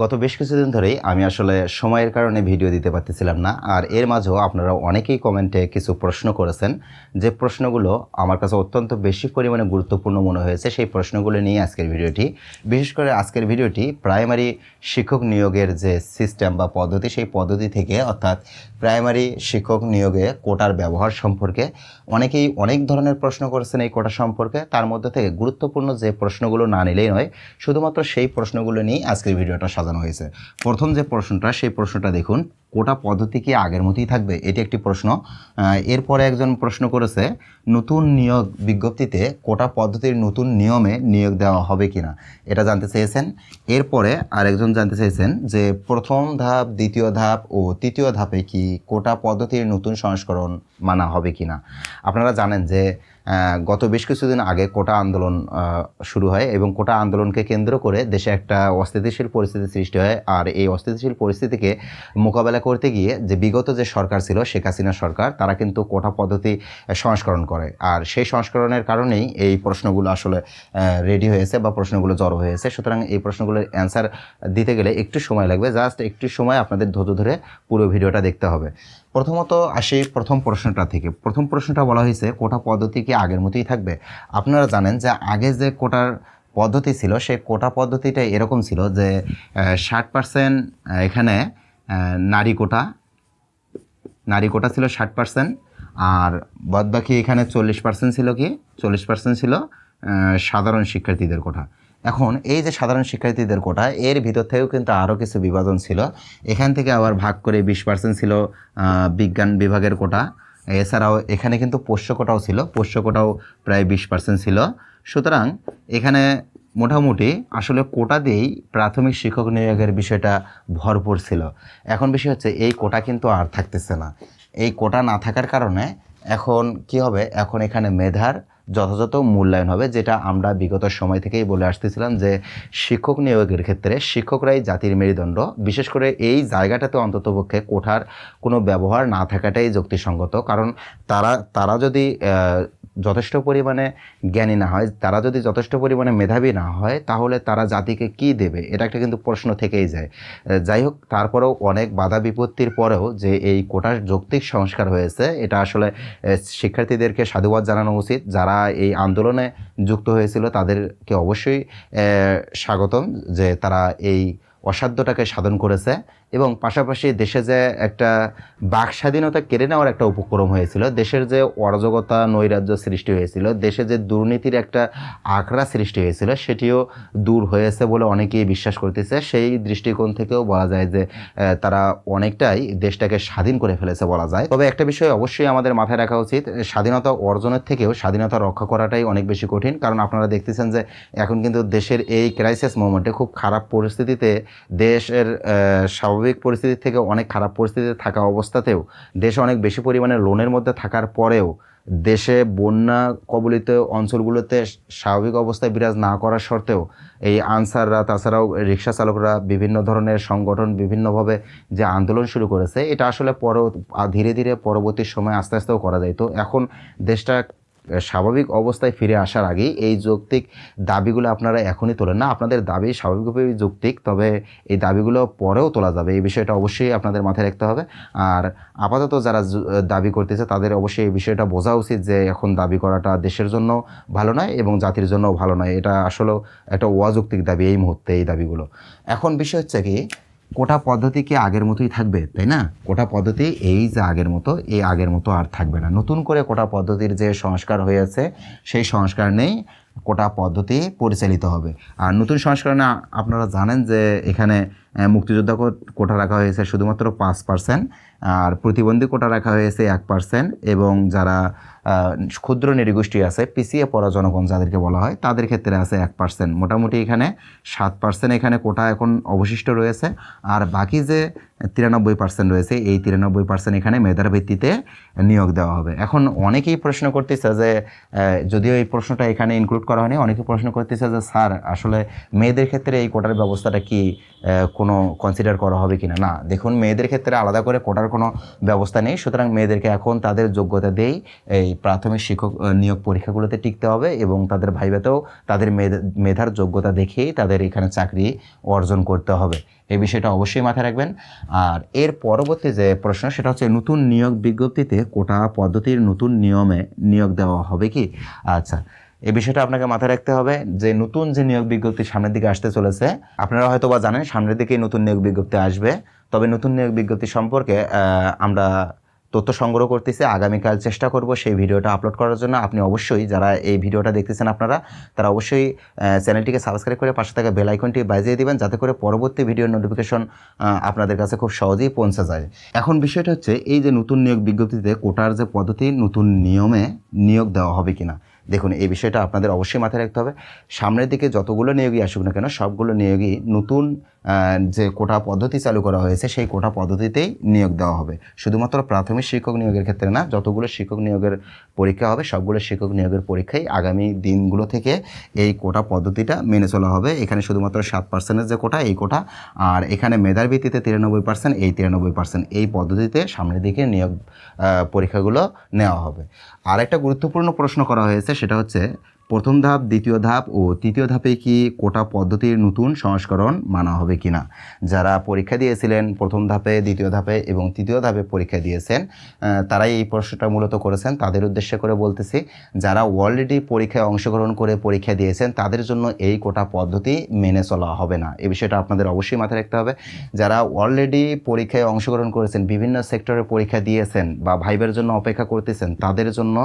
গত বেশ কিছুদিন ধরেই আমি আসলে সময়ের কারণে ভিডিও দিতে পারতেছিলাম না, আর এর মাঝেও আপনারা অনেকেই কমেন্টে কিছু প্রশ্ন করেছেন, যে প্রশ্নগুলো আমার কাছে অত্যন্ত বেশি পরিমাণে গুরুত্বপূর্ণ মনে হয়েছে, সেই প্রশ্নগুলো নিয়ে আজকের ভিডিওটি। বিশেষ করে আজকের ভিডিওটি প্রাইমারি শিক্ষক নিয়োগের যে সিস্টেম বা পদ্ধতি, সেই পদ্ধতি থেকে অর্থাৎ প্রাইমারি শিক্ষক নিয়োগে কোটার ব্যবহার সম্পর্কে অনেকেই অনেক ধরনের প্রশ্ন করেছেন এই কোটা সম্পর্কে। তার মধ্যে থেকে গুরুত্বপূর্ণ যে প্রশ্নগুলো না নিলেই নয়, শুধুমাত্র সেই প্রশ্নগুলো নিয়েই আজকের ভিডিওটা সাজানো হয়েছে। প্রথম যে প্রশ্নটা, সেই প্রশ্নটা দেখুন, কোটা পদ্ধতি কি আগের মতোই থাকবে? এটি একটি প্রশ্ন। এরপরে একজন প্রশ্ন করেছে, নতুন নিয়োগ বিজ্ঞপ্তিতে কোটা পদ্ধতির নতুন নিয়মে নিয়োগ দেওয়া হবে কিনা? এটা জানতে চেয়েছেন। এরপরে আরেকজন জানতে চেয়েছেন যে প্রথম ধাপ, দ্বিতীয় ধাপ ও তৃতীয় ধাপে কি কোটা পদ্ধতির নতুন সংস্করণ মানা হবে কি না আপনারা জানেন যে গত বেশ কিছুদিন আগে কোটা আন্দোলন শুরু হয় এবং কোটা আন্দোলনকে কেন্দ্র করে দেশে একটা অস্থিতিশীল পরিস্থিতি সৃষ্টি হয়। আর এই অস্থিতিশীল পরিস্থিতিকে মোকাবেলা করতে গিয়ে যে বিগত যে সরকার ছিল, শেখ হাসিনা সরকার, তারা কিন্তু কোটা পদ্ধতি সংস্করণ করে। আর সেই সংস্করণের কারণেই এই প্রশ্নগুলো আসলে রেডি হয়েছে বা প্রশ্নগুলো জড়ো হয়েছে। সুতরাং এই প্রশ্নগুলোর অ্যান্সার দিতে গেলে একটু সময় লাগবে। জাস্ট একটু সময় আপনাদের ধৈর্য ধরে পুরো ভিডিওটা দেখতে হবে। প্রথমত আসি প্রথম প্রশ্নটা থেকে। প্রথম প্রশ্নটা বলা হয়েছে, কোটা পদ্ধতি কি আগের মতোই থাকবে? আপনারা জানেন যে আগে যে কোটার পদ্ধতি ছিল, সেই কোটা পদ্ধতিটা এরকম ছিল যে ষাট পার্সেন্ট এখানে নারী কোটা নারী কোটা ছিল ষাট পার্সেন্ট আর বাদবাকি এখানে চল্লিশ পার্সেন্ট ছিল কি? চল্লিশ পার্সেন্ট ছিল সাধারণ শিক্ষার্থীদের কোটা। এখন এই যে সাধারণ শিক্ষার্থীদের কোটা, এর ভিতর থেকেও কিন্তু আরও কিছু বিভাজন ছিল। এখান থেকে আবার ভাগ করে বিশ পার্সেন্ট ছিল বিজ্ঞান বিভাগের কোটা। এছাড়াও এখানে কিন্তু পোষ্য কোটাও ছিল, পোষ্য কোটাও প্রায় বিশ পার্সেন্ট ছিল। সুতরাং এখানে মোটামুটি আসলে কোটা দিয়েই প্রাথমিক শিক্ষক নিয়োগের বিষয়টা ভরপুর ছিল। এখন বিষয় হচ্ছে, এই কোটা কিন্তু আর থাকতেছে না। এই কোটা না থাকার কারণে এখন কি হবে? এখন এখানে মেধার যথাযথ মূল্যায়ন হবে, যেটা আমরা বিগত সময় থেকেই বলে আসতেছিলাম যে শিক্ষক নিয়োগের ক্ষেত্রে শিক্ষকরাই জাতির মেরুদণ্ড। বিশেষ করে এই জায়গাটাতে অন্ততপক্ষে কোঠার কোনো ব্যবহার না থাকাটাই যুক্তিসঙ্গত। কারণ তারা তারা যদি যথেষ্ট পরিমাণে জ্ঞানী না হয়, তারা যদি যথেষ্ট পরিমাণে মেধাবী না হয়, তাহলে তারা জাতিকে কি দেবে? এটা একটা কিন্তু প্রশ্ন থেকেই যায়। যাই হোক, তারপরেও অনেক বাধা বিপত্তির পরেও যে এই কোটার যৌক্তিক সংস্কার হয়েছে, এটা আসলে শিক্ষার্থীদেরকে সাধুবাদ জানানো উচিত। যারা এই আন্দোলনে যুক্ত হয়েছিল, তাদেরকে অবশ্যই স্বাগতম যে তারা এই অসাধ্যটাকে সাধন করেছে। এবং পাশাপাশি দেশে যে একটা বাক স্বাধীনতা কেড়ে নেওয়ার একটা উপক্রম হয়েছিল দেশের যে অরাজকতা নৈরাজ্য সৃষ্টি হয়েছিল দেশে যে দুর্নীতির একটা আঁকড়া সৃষ্টি হয়েছিল সেটিও দূর হয়েছে বলে অনেকেই বিশ্বাস করতেছে। সেই দৃষ্টিকোণ থেকেও বলা যায় যে তারা অনেকটাই দেশটাকে স্বাধীন করে ফেলেছে বলা যায়। তবে একটা বিষয় অবশ্যই আমাদের মাথায় রাখা উচিত স্বাধীনতা অর্জনের থেকেও স্বাধীনতা রক্ষা করাটাই অনেক বেশি কঠিন। কারণ আপনারা দেখতেছেন যে এখন কিন্তু দেশের এই ক্রাইসিস মোমেন্টে খুব খারাপ পরিস্থিতিতে দেশের আহ, স্বাভাবিক পরিস্থিতি থেকে অনেক খারাপ পরিস্থিতিতে থাকা অবস্থাতেও দেশে অনেক বেশি পরিমাণে লোনের মধ্যে থাকার পরেও দেশে বন্যা কবলিত অঞ্চলগুলোতে স্বাভাবিক অবস্থায় বিরাজ না করার সত্ত্বেও এই আনসাররা, তাছাড়াও রিক্সা চালকরা, বিভিন্ন ধরনের সংগঠন বিভিন্নভাবে যে আন্দোলন শুরু করেছে, এটা আসলে পর ধীরে ধীরে পরবর্তী সময় আস্তে আস্তেও করা যায়। তো এখন দেশটা স্বাভাবিক অবস্থায় ফিরে আসার আগেই এই যৌক্তিক দাবিগুলো আপনারা এখনই তোলেন। না, আপনাদের দাবি স্বাভাবিকভাবেই যৌক্তিক, তবে এই দাবিগুলো পরেও তোলা যাবে। এই বিষয়টা অবশ্যই আপনাদের মাথায় রাখতে হবে। আর আপাতত যারা দাবি করতেছে, তাদের অবশ্যই এই বিষয়টা বোঝা উচিত যে এখন দাবি করাটা দেশের জন্য ভালো নয় এবং জাতির জন্য ভালো নয়। এটা আসলেও একটা অযৌক্তিক দাবি এই মুহূর্তে এই দাবিগুলো। এখন বিষয় হচ্ছে কি কোটা পদ্ধতি কি আগের মতোই থাকবে, তাই না? কোটা পদ্ধতি এই যে আগের মতো, এই আগের মতো আর থাকবে না। নতুন করে কোটা পদ্ধতির যে সংস্কার হয়েছে সেই সংস্কার নেই কোটা পদ্ধতি পরিচালিত হবে। আর নতুন সংস্করণে, আপনারা জানেন যে এখানে মুক্তিযোদ্ধা কোটা রাখা হয়েছে শুধুমাত্র পাঁচ পার্সেন্ট আর প্রতিবন্ধী কোটা রাখা হয়েছে এক পার্সেন্ট এবং যারা ক্ষুদ্র নৃগোষ্ঠী আছে, পিছিয়ে পড়া জনগণ যাদেরকে বলা হয়, তাদের ক্ষেত্রে আছে এক পার্সেন্ট মোটামুটি এখানে সাত পার্সেন্ট এখানে কোটা এখন অবশিষ্ট রয়েছে আর বাকি যে তিরানব্বই পার্সেন্ট রয়েছে, এই তিরানব্বই পার্সেন্ট এখানে মেধার ভিত্তিতে নিয়োগ দেওয়া হবে। এখন অনেকেই প্রশ্ন করতেছে যে যদিও এই প্রশ্নটা এখানে ইনক্লুড করা হয়নি, অনেকে প্রশ্ন করতেছে যে, স্যার, আসলে মেয়েদের ক্ষেত্রে এই কোটার ব্যবস্থাটা কি কোনো কনসিডার করা হবে কিনা? না, দেখুন, মেয়েদের ক্ষেত্রে আলাদা করে কোটার কোনো ব্যবস্থা নেই। সুতরাং মেয়েদেরকে এখন তাদের যোগ্যতা দিয়েই এই প্রাথমিক শিক্ষক নিয়োগ পরীক্ষাগুলোতে টিকতে হবে এবং তাদের ভাইভাতেও তাদের মেধা- মেধার যোগ্যতা দেখেই তাদের এখানে চাকরি অর্জন করতে হবে। এই বিষয়টা অবশ্যই মাথায় রাখবেন। আর এর পরবর্তী যে প্রশ্ন, সেটা হচ্ছে নতুন নিয়োগ বিজ্ঞপ্তিতে কোটা পদ্ধতির নতুন নিয়মে নিয়োগ দেওয়া হবে কি? আচ্ছা এই বিষয়টা আপনাকে মাথায় রাখতে হবে যে নতুন যে নিয়োগ বিজ্ঞপ্তি সামনের দিকে আসতে চলেছে, আপনারা হয়তো বা জানেন সামনের দিকেই নতুন নিয়োগ বিজ্ঞপ্তি আসবে। তবে নতুন নিয়োগ বিজ্ঞপ্তি সম্পর্কে আমরা তথ্য সংগ্রহ করতেছি। আগামীকাল চেষ্টা করব সেই ভিডিওটা আপলোড করার জন্য। আপনি অবশ্যই যারা এই ভিডিওটা দেখতেছেন আপনারা, তারা অবশ্যই চ্যানেলটিকে সাবস্ক্রাইব করে পাশে থাকা বেল আইকনটি বাজিয়ে দিবেন, যাতে করে পরবর্তী ভিডিওর নোটিফিকেশন আপনাদের কাছে খুব সহজেই পৌঁছে যায়। এখন বিষয়টা হচ্ছে, এই যে নতুন নিয়োগ বিজ্ঞপ্তিতে কোটার যে পদ্ধতি, নতুন নিয়মে নিয়োগ দেওয়া হবে কিনা, দেখুন, এই বিষয়টা আপনাদের অবশ্যই মাথায় রাখতে হবে। সামনের দিকে যতগুলো নিয়োগই আসুক না কেন, সবগুলো নিয়োগই নতুন যে কোটা পদ্ধতি চালু করা হয়েছে, সেই কোটা পদ্ধতিতেই নিয়োগ দেওয়া হবে। শুধুমাত্র প্রাথমিক শিক্ষক নিয়োগের ক্ষেত্রে না, যতগুলো শিক্ষক নিয়োগের পরীক্ষা হবে, সবগুলো শিক্ষক নিয়োগের পরীক্ষায় আগামী দিনগুলো থেকে এই কোটা পদ্ধতিটা মেনে চলা হবে। এখানে শুধুমাত্র সাত পার্সেন্টের যে কোটা, এই কোটা, আর এখানে মেধার ভিত্তিতে তিরানব্বই পার্সেন্ট এই তিরানব্বই পার্সেন্ট এই পদ্ধতিতে সামনের দিকে নিয়োগ পরীক্ষাগুলো নেওয়া হবে। আর একটা গুরুত্বপূর্ণ প্রশ্ন করা হয়েছে, সেটা হচ্ছে প্রথম ধাপ, দ্বিতীয় ধাপ ও তৃতীয় ধাপে কি কোটা পদ্ধতির নতুন সংস্করণ মানা হবে কিনা? যারা পরীক্ষা দিয়েছিলেন প্রথম ধাপে, দ্বিতীয় ধাপে এবং তৃতীয় ধাপে পরীক্ষা দিয়েছেন তারাই এই প্রশ্নটা মূলত করেছেন। তাদের উদ্দেশ্যে করে বলতেছি, যারা অলরেডি পরীক্ষায় অংশগ্রহণ করে পরীক্ষা দিয়েছেন, তাদের জন্য এই কোটা পদ্ধতি মেনে চলা হবে না। এ বিষয়টা আপনাদের অবশ্যই মাথায় রাখতে হবে। যারা অলরেডি পরীক্ষায় অংশগ্রহণ করেছেন, বিভিন্ন সেক্টরে পরীক্ষা দিয়েছেন বা ভাইবের জন্য অপেক্ষা করতেছেন, তাদের জন্য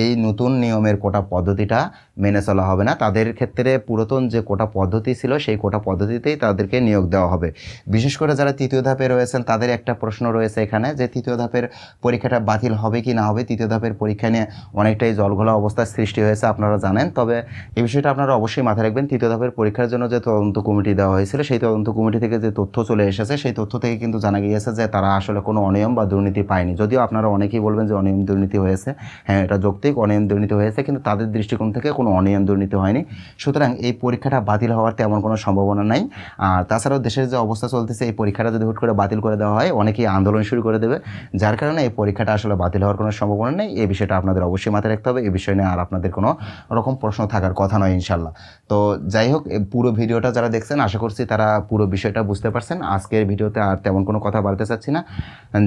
এই নতুন নিয়মের কোটা পদ্ধতিটা মেনে চলা হবে না। তাদের ক্ষেত্রে পুরাতন যে কোটা পদ্ধতি ছিল, সেই কোটা পদ্ধতিতেই তাদেরকে নিয়োগ দেওয়া হবে। বিশেষ করে যারা তৃতীয় ধাপে রয়েছেন, তাদের একটা প্রশ্ন রয়েছে এখানে যে, তৃতীয় ধাপের পরীক্ষাটা বাতিল হবে কি না হবে? তৃতীয় ধাপের পরীক্ষা নিয়ে অনেকটাই জলঘোলা অবস্থার সৃষ্টি হয়েছে, আপনারা জানেন। তবে এই বিষয়টা আপনারা অবশ্যই মাথায় রাখবেন, তৃতীয় ধাপের পরীক্ষার জন্য যে তদন্ত কমিটি দেওয়া হয়েছিল, সেই তদন্ত কমিটি থেকে যে তথ্য চলে এসেছে, সেই তথ্য থেকে কিন্তু জানা গিয়েছে যে, তারা আসলে কোনো অনিয়ম বা দুর্নীতি পায়নি। যদিও আপনারা অনেকেই বলবেন যে, অনিয়ম দুর্নীতি হয়েছে। হ্যাঁ এটা যৌক্তিক, অনিয়ম দুর্নীতি হয়েছে, কিন্তু তাদের দৃষ্টিকোণ থেকে কোনো অনিয়ম দুর্নীতি হয়নি। সুতরাং এই পরীক্ষাটা বাতিল হওয়ার তেমন কোনো সম্ভাবনা নাই। আর তাছাড়াও দেশের যে অবস্থা চলতেছে, এই পরীক্ষাটা যদি হুট করে বাতিল করে দেওয়া হয়, অনেকেই আন্দোলন শুরু করে দেবে। যার কারণে এই পরীক্ষাটা আসলে বাতিল হওয়ার কোনো সম্ভাবনা নেই। এই বিষয়টা আপনাদের অবশ্যই মাথায় রাখতে হবে। এই বিষয় নিয়ে আর আপনাদের কোনো রকম প্রশ্ন থাকার কথা নয় ইনশাল্লাহ তো যাই হোক পুরো ভিডিওটা যারা দেখছেন, আশা করছি তারা পুরো বিষয়টা বুঝতে পারছেন। আজকের ভিডিওতে আর তেমন কোনো কথা বলতে চাচ্ছি না।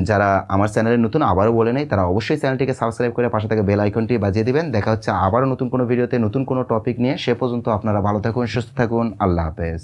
যারা আমার চ্যানেলে নতুন, আবারও বলে নেই, তারা অবশ্যই চ্যানেলটিকে সাবস্ক্রাইব করে পাশে থেকে বেল আইকনটি বাজিয়ে দিবেন। দেখা হচ্ছে আবারও নতুন কোনো ভিডিওতে নতুন কোনো টপিক নিয়ে সে পর্যন্ত আপনারা ভালো থাকুন সুস্থ থাকুন। আল্লাহ হাফেজ।